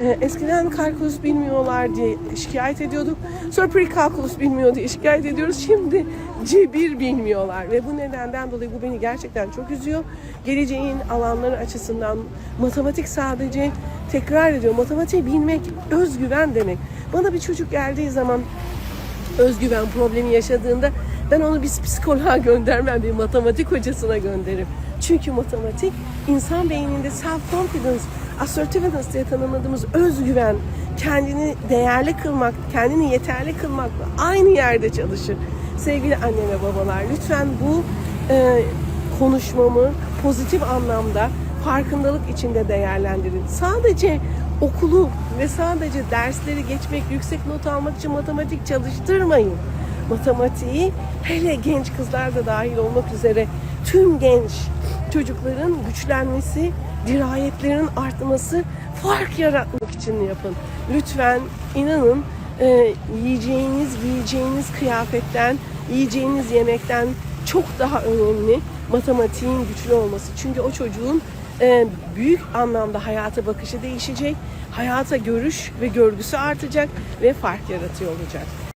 Ee, eskiden kalkulus bilmiyorlar diye şikayet ediyorduk. Sonra prekalkulus bilmiyor diye şikayet ediyoruz. Şimdi cebir bilmiyorlar ve bu nedenden dolayı bu beni gerçekten çok üzüyor. Geleceğin alanları açısından matematik sadece tekrar ediyor. Matematik bilmek özgüven demek. Bana bir çocuk geldiği zaman özgüven problemi yaşadığında ben onu bir psikoloğa göndermem, bir matematik hocasına gönderirim. Çünkü matematik insan beyninde self-confidence, assertiveness diye tanımladığımız özgüven, kendini değerli kılmak, kendini yeterli kılmakla aynı yerde çalışır. Sevgili anne ve babalar lütfen bu e, konuşmamı pozitif anlamda farkındalık içinde değerlendirin. Sadece okulu ve sadece dersleri geçmek, yüksek not almak için matematik çalıştırmayın. Matematiği hele genç kızlar da dahil olmak üzere tüm genç çocukların güçlenmesi, dirayetlerin artması, fark yaratmak için yapın. Lütfen inanın e, yiyeceğiniz, giyeceğiniz kıyafetten, yiyeceğiniz yemekten çok daha önemli matematiğin güçlü olması. Çünkü o çocuğun e, büyük anlamda hayata bakışı değişecek, hayata görüş ve görgüsü artacak ve fark yaratıyor olacak.